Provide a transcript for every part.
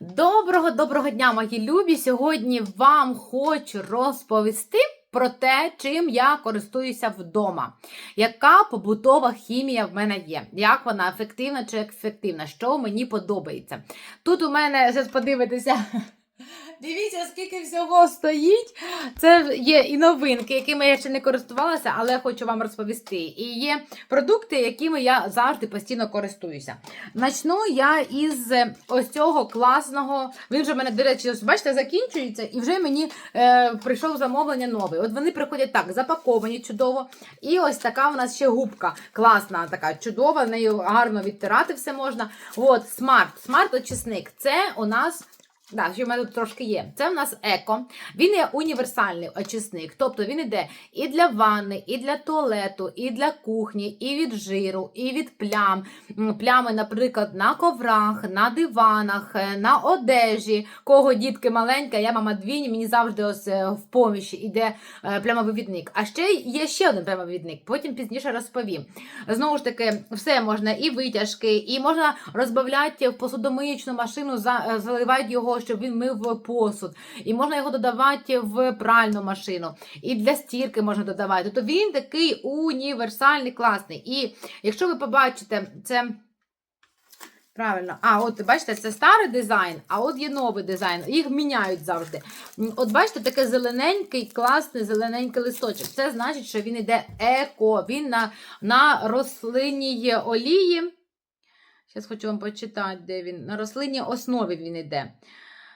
Доброго доброго дня, мої любі! Сьогодні вам хочу розповісти про те, чим я користуюся вдома. Яка побутова хімія в мене є? Як вона ефективна чи ефективна? Що мені подобається? Тут у мене зараз подивитися. Дивіться, скільки всього стоїть. Це є і новинки, якими я ще не користувалася, але хочу вам розповісти. І є продукти, якими я завжди постійно користуюся. Начну я із ось цього класного. Він вже в мене, до речі, бачите, закінчується, і вже мені е, прийшов замовлення новий. От вони приходять так, запаковані чудово. І ось така в нас ще губка класна, така чудова, нею гарно відтирати все можна. От, смарт, смарт-очисник. Це у нас. Так, що в мене тут трошки є. Це в нас еко. Він є універсальний очисник. Тобто він іде і для ванни, і для туалету, і для кухні, і від жиру, і від плям. Плями, наприклад, на коврах, на диванах, е, на одежі. Кого дітки маленька, я мама двійні, мені завжди ось е, в поміші іде е, плямовивідник. А ще є ще один плямовивідник, потім пізніше розповім. Знову ж таки, все можна і витяжки, і можна розбавляти в посудомиючну машину, заливати його, щоб він мив посуд. І можна його додавати в пральну машину. І для стірки можна додавати. Тобто він такий універсальний, класний. І якщо ви побачите, це. Правильно, а от бачите, це старий дизайн, а от є новий дизайн. Їх міняють завжди. От бачите, таке зелененький, класний зелененький листочок. Це значить, що він іде еко. Він на, на рослинній олії. Зараз хочу вам почитати, де він. На рослинній основі він іде.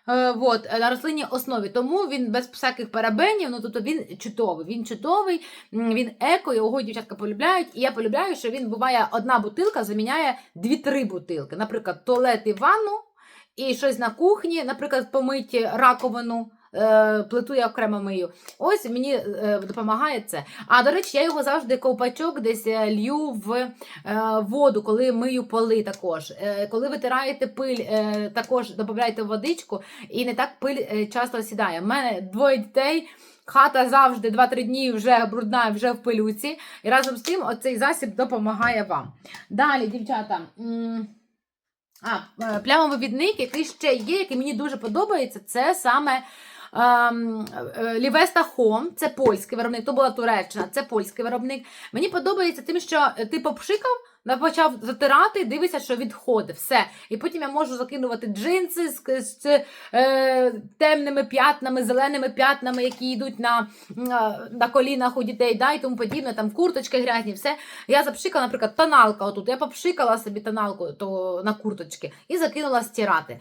Е, вот, е, на рослинній основі. Тому він без всяких парабенів, ну тобто він чудовий. Він чудовий, він еко, його дівчатка полюбляють. І я полюбляю, що він буває одна бутилка заміняє дві-три бутилки. Наприклад, туалет і ванну, і щось на кухні, наприклад, помиті раковину. Е, Плиту я окремо мию. Ось мені е, допомагає це. А до речі, я його завжди ковпачок десь е, лью в воду, коли мию поли також. Коли витираєте пиль, також додавайте водичку, і не так пиль часто сідає. У мене двоє дітей. Хата завжди 2-3 дні вже брудна, вже в пилюці. І разом з тим оцей засіб допомагає вам. Далі, дівчата. А, плямовивідник, який ще є, який мені дуже подобається, це саме. Ем, е, Лівеста Хом, це польський виробник, то була Туреччина, це польський виробник. Мені подобається тим, що е, ти попшикав, почав затирати, дивишся, що відходить. Все. І потім я можу закинувати джинси з, з е, темними п'ятнами, зеленими п'ятнами, які йдуть на, на, на колінах у дітей, да, і тому подібне, там курточки грязні, все. Я запшикала, наприклад, тоналка отут. Я попшикала собі тоналку то, на курточки і закинула стирати.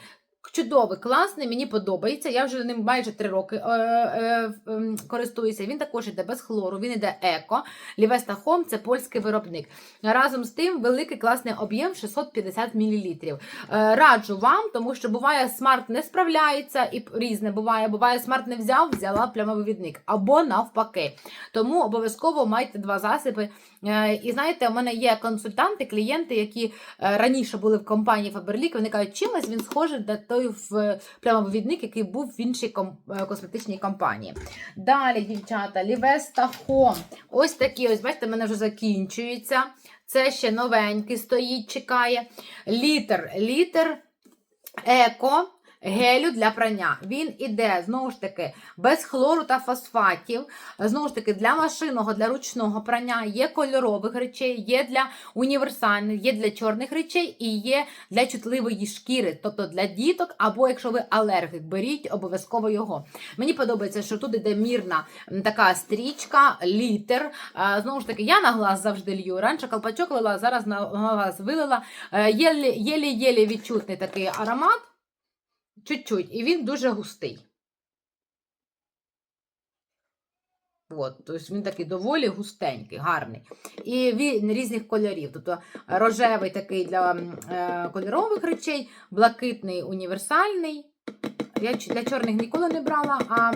Чудовий, класний, мені подобається. Я вже ним майже три роки е, е, ем, користуюся. Він також іде без хлору, він іде еко. Лівеста Хом це польський виробник. Разом з тим, великий класний об'єм 650 мл. Е, раджу вам, тому що буває, смарт не справляється і різне буває. Буває, смарт не взяв, взяла плямовивідник або навпаки. Тому обов'язково майте два засоби. Е, і знаєте, у мене є консультанти, клієнти, які е, раніше були в компанії Faberlic, вони кажуть, чимось він схожий той в плямовивідник, який був в іншій е, косметичній компанії. Далі, дівчата, Лівеста Home. Ось такі, ось бачите, в мене вже закінчується. Це ще новенький стоїть, чекає. Літер, літер, еко. Гелю для прання. Він іде, знову ж таки, без хлору та фосфатів. Знову ж таки, для машинного, для ручного прання є кольорових речей, є для універсальних, є для чорних речей і є для чутливої шкіри, тобто для діток, або якщо ви алергік, беріть обов'язково його. Мені подобається, що тут іде мірна така стрічка, літр. Е, Знову ж таки, я на глаз завжди лью. Раніше колпачок лила, зараз на глаз вилила. Е, Єлі-єлі відчутний такий аромат. Чуть-чуть, і він дуже густий. От, тобто він такий доволі густенький, гарний. І він різних кольорів. Тобто рожевий такий для е, кольорових речей, блакитний універсальний. Я для чорних ніколи не брала, а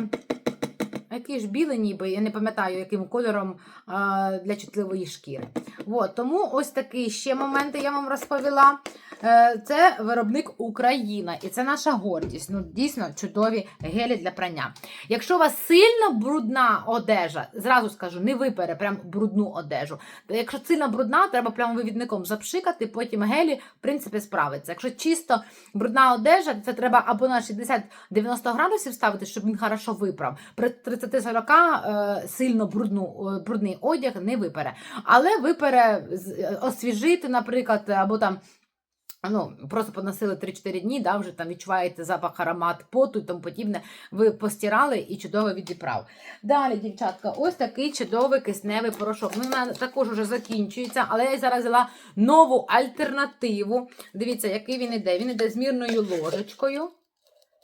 Який ж білий, ніби, я не пам'ятаю, яким кольором а, для чутливої шкіри. От, тому ось такі ще моменти я вам розповіла. Е, Це виробник Україна, і це наша гордість. Ну, дійсно чудові гелі для прання. Якщо у вас сильно брудна одежа, зразу скажу, не випере прям брудну одежу. Якщо сильно брудна, треба прямо вивідником запшикати, потім гелі, в принципі, справиться. Якщо чисто брудна одежа, це треба або на 60-90 градусів ставити, щоб він хорошо виправ. При 30-40 е, сильно брудну, е, брудний одяг не випере. Але випере освіжити, наприклад, або там. Ну, просто поносили 3-4 дні, да, вже там відчуваєте запах, аромат поту і тому подібне. Ви постирали і чудово відіправ. Далі, дівчатка, ось такий чудовий кисневий порошок. Ну, в мене також вже закінчується, але я зараз взяла нову альтернативу. Дивіться, який він іде. Він іде з мірною ложечкою.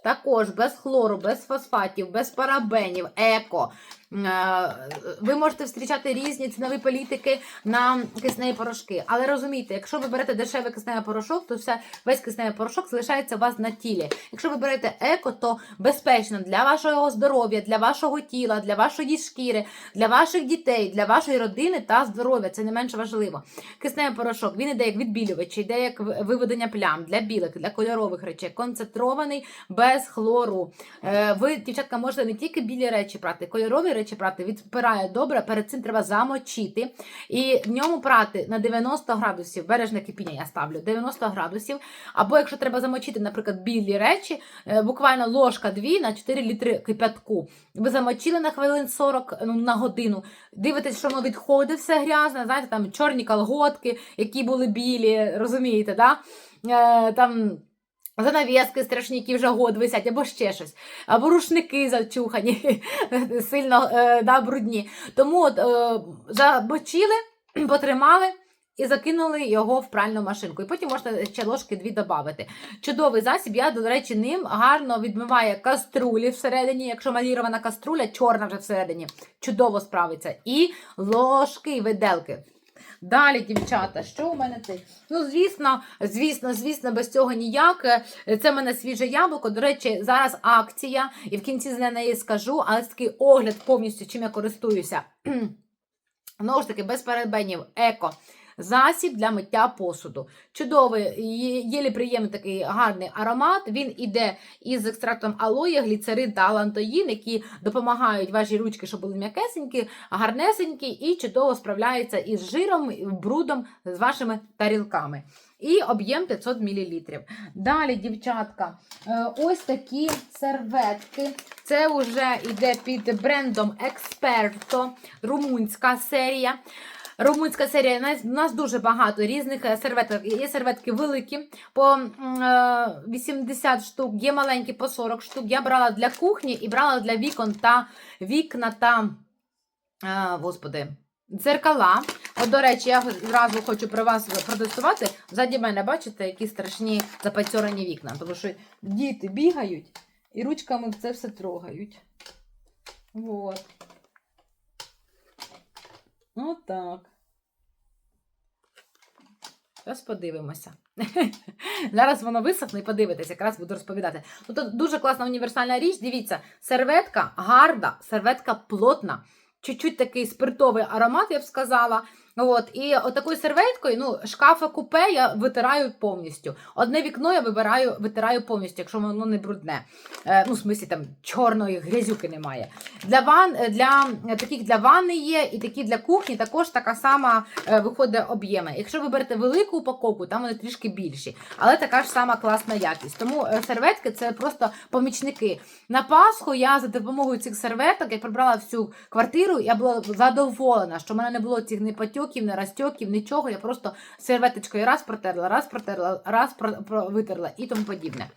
Також без хлору, без фосфатів, без парабенів, еко. Е, Ви можете зустрічати різні цінові політики на кисневі порошки. Але розумійте, якщо ви берете дешевий кисневий порошок, то все, весь кисневий порошок залишається у вас на тілі. Якщо ви берете еко, то безпечно для вашого здоров'я, для вашого тіла, для вашої шкіри, для ваших дітей, для вашої родини та здоров'я. Це не менш важливо. Кисневий порошок він іде як відбілювач, йде як виведення плям для білих, для кольорових речей, концентрований без хлору. Е, Ви, дівчатка, можете не тільки білі речі прати, кольорові речі прати, відпирає добре. Перед цим треба замочити і в ньому прати на 90 градусів. Бережне кипіння я ставлю 90 градусів. Або якщо треба замочити, наприклад, білі речі, е, буквально ложка 2 на 4 літри кипятку. Ви замочили на хвилин 40 ну, на годину. Дивитесь, що воно відходить все грязне, знаєте, там чорні колготки, які були білі, розумієте, да? Е, там занавіски страшні, які вже год висять, або ще щось, або рушники зачухані, сильно е, да, брудні. Тому от, е, забочили, потримали. І закинули його в пральну машинку. І потім можна ще ложки дві додати. Чудовий засіб. Я, до речі, ним гарно відмиває каструлі всередині. Якщо малірована каструля, чорна вже всередині, чудово справиться. І ложки, і виделки. Далі, дівчата, що у мене це? Ну, звісно, звісно, звісно, без цього ніяк. Це в мене свіже яблуко. До речі, зараз акція, і в кінці з неї скажу, але це такий огляд повністю, чим я користуюся. Знову ж таки, без перебенів, еко. Засіб для миття посуду. Чудовий, єлі приємний такий гарний аромат. Він іде із екстрактом алоє, гліцерин та алантоїн, які допомагають ваші ручки, щоб були м'якесенькі, гарнесенькі і чудово справляються із жиром, брудом з вашими тарілками. І об'єм 500 мл. Далі, дівчатка, е, ось такі серветки. Це вже йде під брендом Експерто, румунська серія. Румунська серія у нас, дуже багато різних е, серветок. Є серветки великі по е, 80 штук, є маленькі по 40 штук. Я брала для кухні і брала для вікон та вікна та е, господи, дзеркала. От, до речі, я зразу хочу про вас протестувати. Ззаді мене, бачите, які страшні запацьорені вікна. Тому що діти бігають і ручками це все трогають. Вот. Отак. Зараз подивимося. Зараз воно висохне і подивитесь, якраз буду розповідати. Ну, тут дуже класна універсальна річ. Дивіться, серветка гарна, серветка плотна. Чуть-чуть такий спиртовий аромат, я б сказала. От, і отакою серветкою, ну, шкафа купе я витираю повністю. Одне вікно я вибираю, витираю повністю, якщо воно не брудне. Е, ну, в смислі, там чорної грязюки немає. Для ван, е, для е, таких для ванни є, і такі для кухні також така сама е, виходить об'єми. Якщо ви берете велику упаковку, там вони трішки більші, але така ж сама класна якість. Тому е, серветки це просто помічники. На Пасху я за допомогою цих серветок, як прибрала всю квартиру, я була задоволена, що в мене не було цих ні патьоків, не розтьоків, нічого. Я просто серветочкою раз протерла, раз протерла, раз витерла і тому подібне.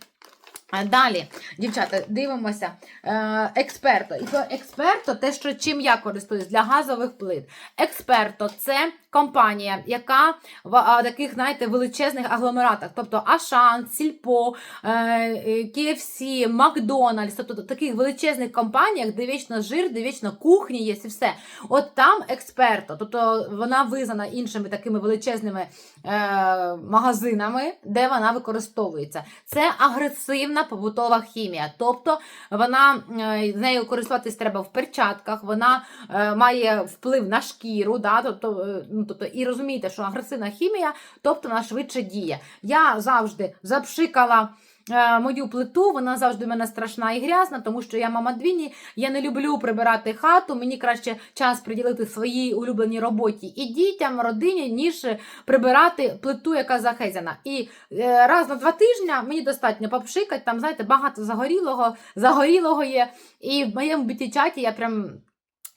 Далі, дівчата, дивимося. Е, Експерто. І то експерто, те, що чим я користуюсь для газових плит. Експерто це компанія, яка в таких, знаєте, величезних агломератах, тобто Ашан, Сільпо, е, е, KFC, Макдональдс, тобто таких величезних компаніях, де вічно жир, де вічно кухні є і все. От там експерто, тобто вона визнана іншими такими величезними е, магазинами, де вона використовується. Це агресивна побутова хімія. Тобто вона е, з нею користуватись треба в перчатках, вона е, має вплив на шкіру, да, тобто, е, ну, тобто, і розумієте, що агресивна хімія, тобто вона швидше діє. Я завжди запшикала. е, Мою плиту, вона завжди в мене страшна і грязна, тому що я мама двіні, я не люблю прибирати хату. Мені краще час приділити своїй улюбленій роботі і дітям, родині, ніж прибирати плиту, яка захезяна. І е, раз на два тижні мені достатньо попшикати, там, знаєте, багато загорілого, загорілого є. І в моєму біті-чаті я прям.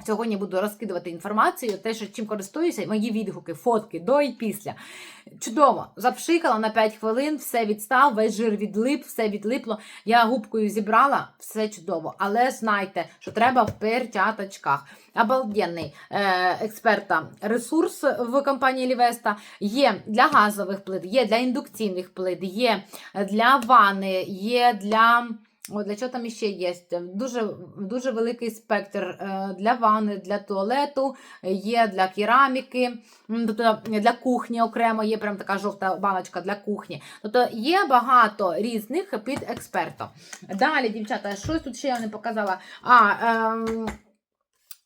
Сьогодні буду розкидувати інформацію, те, що чим користуюся, мої відгуки, фотки до і після. Чудово, запшикала на 5 хвилин, все відстав, весь жир відлип, все відлипло. Я губкою зібрала, все чудово. Але знайте, що треба в перчаточках. Обалденний е, експерта ресурс в компанії Лівеста є для газових плит, є для індукційних плит, є для ванни, є для. О, для чого там ще є? Дуже, дуже великий спектр е, для ванни, для туалету, є для кераміки, тобто для кухні окремо є прям така жовта баночка для кухні. Тобто є багато різних під експертом. Далі, дівчата, щось тут ще я не показала. А, ем,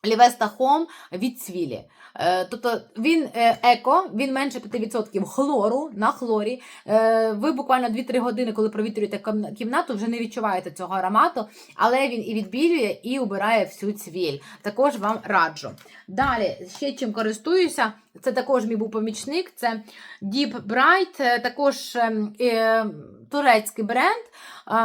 Лівеста Хом від цвілі. Е, тобто він е, еко, він менше 5% хлору на хлорі. Е, ви буквально 2-3 години, коли провітрюєте кімнату, вже не відчуваєте цього аромату, але він і відбілює, і убирає всю цвіль. Також вам раджу. Далі, ще чим користуюся, це також мій був помічник, це Deep Bright, е, також ем, е, турецький бренд.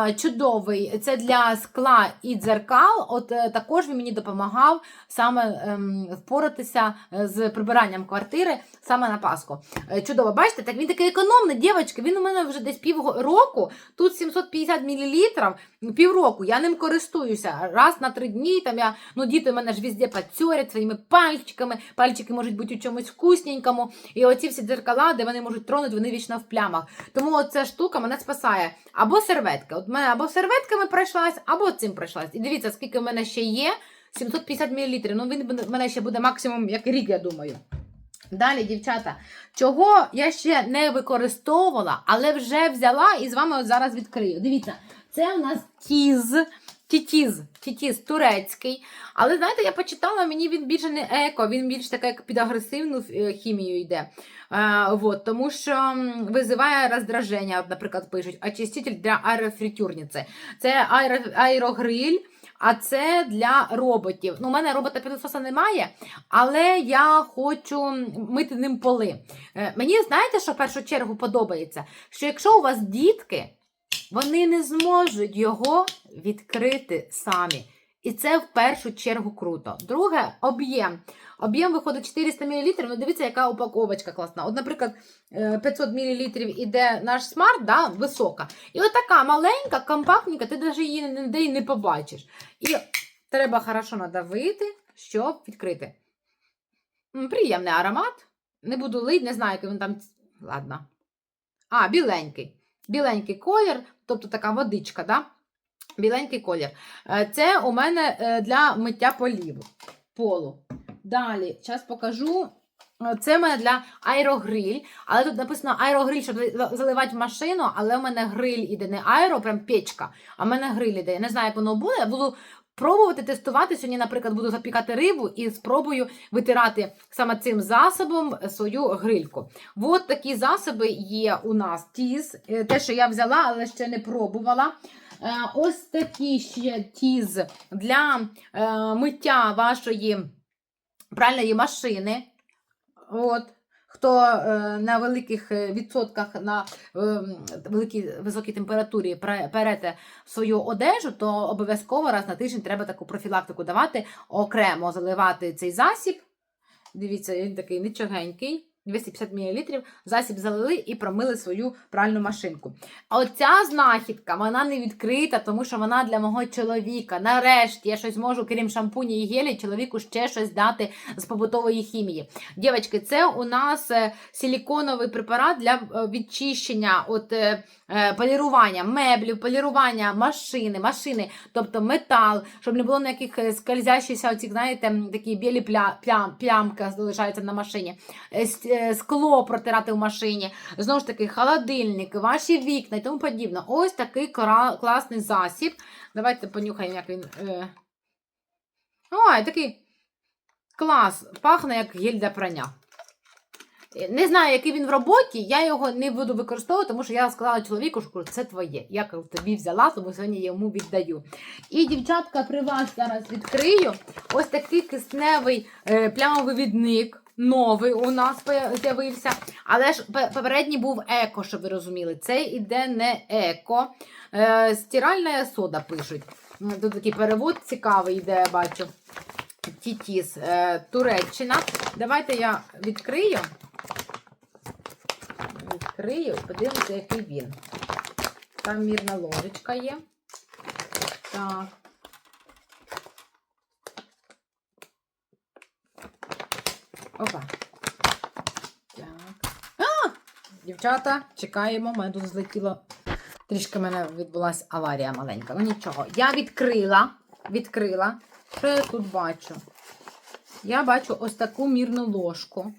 е, Чудовий, це для скла і дзеркал. От е, також він мені допомагав саме ем, впоратися е, з прибиранням квартири саме на Пасху. Е, Чудово, бачите, так він такий економний, дівчатки. Він у мене вже десь півроку. Тут 750 мл, півроку. Я ним користуюся. Раз на три дні. Там я, ну діти мене ж везде пацьорять своїми пальчиками. Пальчики можуть бути у чомусь вкусненькому. І оці всі дзеркала, де вони можуть тронути, вони вічно в плямах. Тому оця штука мене спасає. Або серветка. От мене або серветками пройшлась, або цим пройшлась. І дивіться, скільки в мене ще є. 750 мл. Ну, він в мене ще буде максимум як рік, я думаю. Далі, дівчата, чого я ще не використовувала, але вже взяла і з вами от зараз відкрию. Дивіться, це у нас тіз. Тітіз, тітіз турецький. Але знаєте, я почитала, мені він більше не еко, він більш таке як під агресивну е, хімію йде. Е, вот, тому що визиває роздраження, наприклад, пишуть, очиститель для аерофритюрниці. Це аеро, аерогриль. А це для роботів. Ну, у мене робота пилососа немає, але я хочу мити ним поли. Е, Мені знаєте, що в першу чергу подобається? Що якщо у вас дітки, вони не зможуть його відкрити самі. І це в першу чергу круто. Друге, об'єм. Об'єм виходить 400 мл. Ну, дивіться, яка упаковочка класна. От, наприклад, е, 500 мл іде наш смарт, да, висока. І от така маленька, компактненька, ти навіть її ніде не побачиш. І треба хорошо надавити, щоб відкрити. Приємний аромат. Не буду лить, не знаю, який він там. Ладно. А, біленький. Біленький колір, тобто така водичка, да? Біленький колір. Е, Це у мене е, для миття полів. Полу. Далі, зараз покажу. Е, Це в мене для аерогриль. Але тут написано аерогриль, щоб заливати в машину, але в мене гриль іде не аеро, прям печка, а в мене гриль іде. Я не знаю, як воно буде. Я буду пробувати тестувати. Сьогодні, наприклад, буду запікати рибу і спробую витирати саме цим засобом свою грильку. От такі засоби є у нас. Тіз. Е, Те, що я взяла, але ще не пробувала. Е, Ось такі ще тіз для е, миття вашої пральної машини. От. Хто е, на великих е, відсотках на е, великій високій температурі перете свою одежу, то обов'язково раз на тиждень треба таку профілактику давати, окремо заливати цей засіб. Дивіться, він такий нічогенький. 250 мл, засіб залили і промили свою пральну машинку. Оця знахідка, вона не відкрита, тому що вона для мого чоловіка. Нарешті я щось можу, крім шампуні і гелі, чоловіку ще щось дати з побутової хімії. Дівчатки, це у нас е, силіконовий препарат для е, відчищення, от, е, полірування меблів, полірування машини, машини, тобто метал, щоб не було ніяких скользящихся, оці, знаєте, такі білі пля, плям, плямки залишаються на машині. Е, скло протирати в машині, знову ж таки, холодильник, ваші вікна і тому подібне. Ось такий класний засіб. Давайте понюхаємо, як він. Е... Ой, такий клас. Пахне як гель для прання. Е, Не знаю, який він в роботі, я його не буду використовувати, тому що я сказала чоловіку, що це твоє. Я тобі взяла, тому сьогодні йому віддаю. І, дівчатка, при вас зараз відкрию ось такий кисневий плямовивідник. Новий у нас з'явився. Але ж попередній був еко, щоб ви розуміли. Цей іде не еко. Е, стиральна сода пишуть. Тут такий перевод цікавий йде, я бачу. Тітіс, е, Туреччина. Давайте я відкрию. Відкрию, подивимося, який він. Там мірна ложечка є. Так. Опа. Так. А! Дівчата, чекаємо. У мене тут злетіло. Трішки в мене відбулася аварія маленька. Ну нічого. Я відкрила. Відкрила. Що я тут бачу? Я бачу ось таку мірну ложку.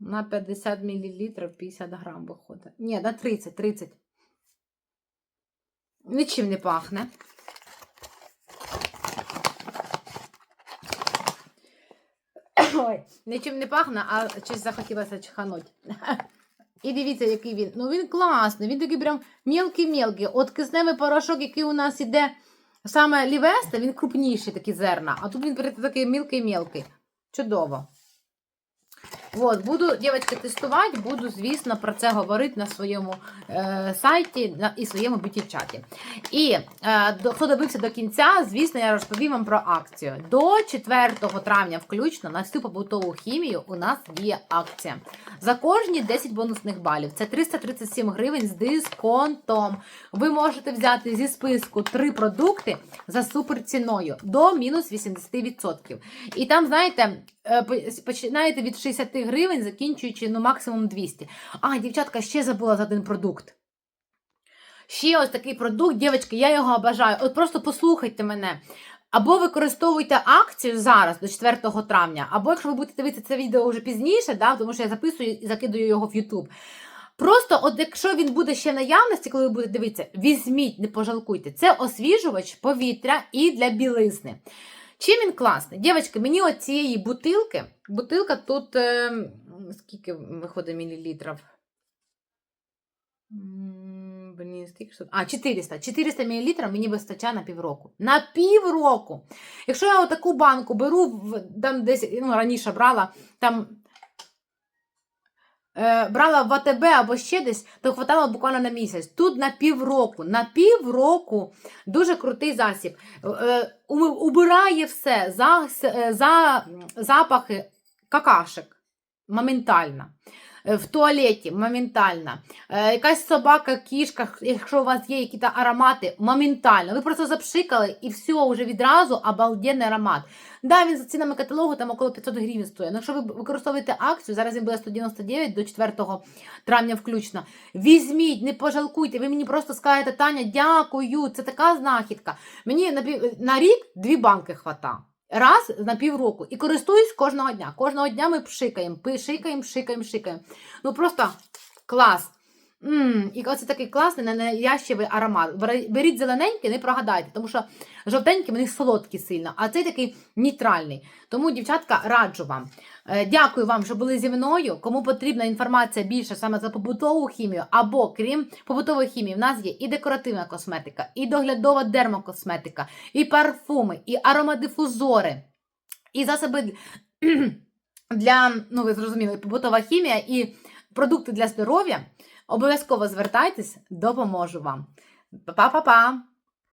На 50 мл 50 грам виходить. Ні, на 30, 30. Нічим не пахне. Ой, нічим не пахне, а щось захотілося чхануть. І дивіться, який він. Ну він класний, він такий прям мілкий-мілкий. От кисневий порошок, який у нас іде саме лівеста, він крупніший такі зерна. А тут він такий мілкий-мілкий. Чудово. От, буду, дівчатки, тестувати, буду, звісно, про це говорити на своєму е, сайті на, і своєму бюті-чаті. І е, до, хто дивився до кінця, звісно, я розповім вам про акцію. До 4 травня, включно, на всю побутову хімію у нас діє акція. За кожні 10 бонусних балів. Це 337 гривень з дисконтом. Ви можете взяти зі списку 3 продукти за суперціною до мінус 80%. І там, знаєте, е, починаєте від 60 гривень, закінчуючи ну, максимум 200. А, дівчатка, ще забула за один продукт. Ще ось такий продукт, дівчатки, я його обожаю. От просто послухайте мене. Або використовуйте акцію зараз до 4 травня, або якщо ви будете дивитися це відео вже пізніше, да, тому що я записую і закидую його в YouTube. Просто, от якщо він буде ще наявності, коли ви будете дивитися, візьміть, не пожалкуйте. Це освіжувач повітря і для білизни. Чим він класний? Дівчатки, мені от цієї бутилки, бутилка тут е, скільки виходить мілілітрів? Блін, скільки ж тут? А, 400. 400 мл мені вистачає на півроку. На півроку! Якщо я отаку банку беру, там десь, ну, раніше брала, там е, брала в АТБ або ще десь, то хватало буквально на місяць. Тут на півроку. На півроку дуже крутий засіб. Е, у- убирає все, за, е, за, запахи какашек. Моментально. Е, В туалеті моментально. Якась собака, кішка, якщо у вас є якісь аромати, моментально. Ви просто запшикали і все, вже відразу обалденний аромат. Да, він за цінами каталогу там около 500 гривень стоїть. Якщо ви використовуєте акцію, зараз він буде 199 до 4 травня включно. Візьміть, не пожалкуйте. Ви мені просто скажете, Таня, дякую, це така знахідка. Мені на, рік дві банки хвата. Раз на півроку. І користуюсь кожного дня. Кожного дня ми пшикаємо, пшикаємо, пшикаємо, пшикаємо. Ну просто клас. Мм, і оце такий класний ненавязчивий аромат. Беріть зелененький, не прогадайте, тому що жовтенькі вони солодкі сильно, а цей такий нейтральний. Тому, дівчатка, раджу вам. Е, Дякую вам, що були зі мною. Кому потрібна інформація більше саме за побутову хімію, або крім побутової хімії, в нас є і декоративна косметика, і доглядова дермокосметика, і парфуми, і аромадифузори, і засоби для, ну ви зрозуміли, побутова хімія і продукти для здоров'я. Обов'язково звертайтесь, допоможу вам. Па-па-па-па!